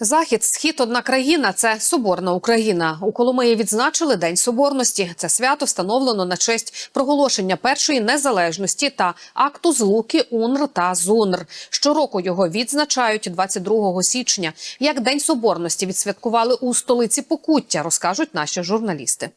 Захід, схід, одна країна це Соборна Україна. У Коломиї відзначили День Соборності. Це свято встановлено на честь проголошення першої незалежності та акту злуки УНР та ЗУНР. Щороку його відзначають 22 січня. Як День Соборності відсвяткували у столиці Покуття, розкажуть наші журналісти.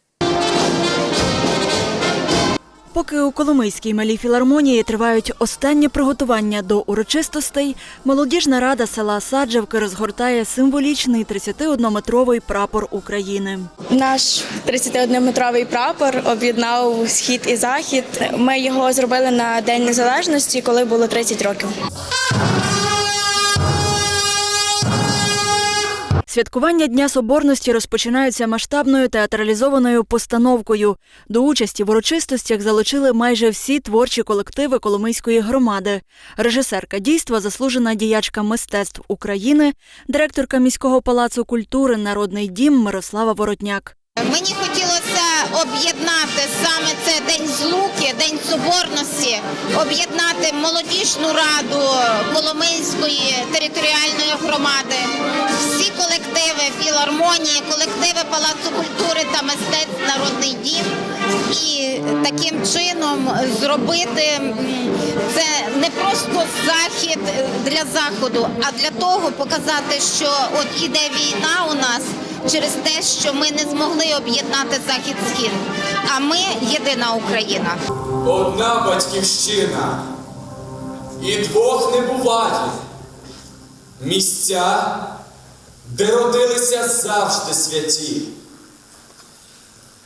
Поки у Коломийській малій філармонії тривають останні приготування до урочистостей, молодіжна рада села Саджавки розгортає символічний 31-метровий прапор України. Наш 31-метровий прапор об'єднав схід і захід. Ми його зробили на День Незалежності, коли було 30 років. Святкування Дня Соборності розпочинаються масштабною театралізованою постановкою. До участі в урочистостях залучили майже всі творчі колективи Коломийської громади. Режисерка дійства, заслужена діячка мистецтв України, директорка міського палацу культури Народний дім Мирослава Воротняк. Мені хотілося об'єднати саме це День Злуки, День Соборності, об'єднати молодіжну раду Коломийської територіальної громади, філармонії, колективи Палацу культури та мистецтв Народний дім. І таким чином зробити це не просто захід для заходу, а для того показати, що от іде війна у нас через те, що ми не змогли об'єднати захід схід. А ми єдина Україна. Одна батьківщина і двох не буває. Місця, де родилися завжди святі.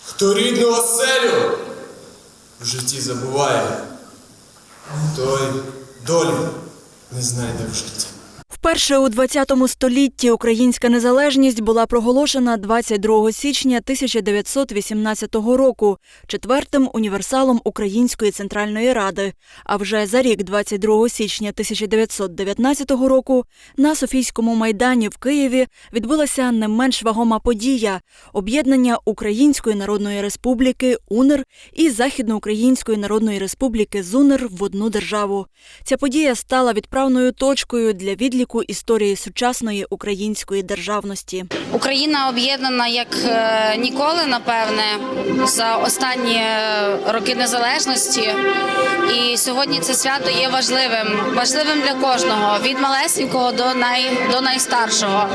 Хто рідну оселю в житті забуває, той долі не знайде в житті. Вперше у 20 столітті українська незалежність була проголошена 22 січня 1918 року четвертим універсалом Української центральної ради. А вже за рік, 22 січня 1919 року, на Софійському майдані в Києві відбулася не менш вагома подія об'єднання Української Народної Республіки УНР і Західноукраїнської Народної Республіки ЗУНР в одну державу. Ця подія стала відправною точкою для відліку історії сучасної української державності. Україна об'єднана як е, ніколи, напевне, за останні е, роки незалежності. І сьогодні це свято є важливим, важливим для кожного від малесенького до най до найстаршого.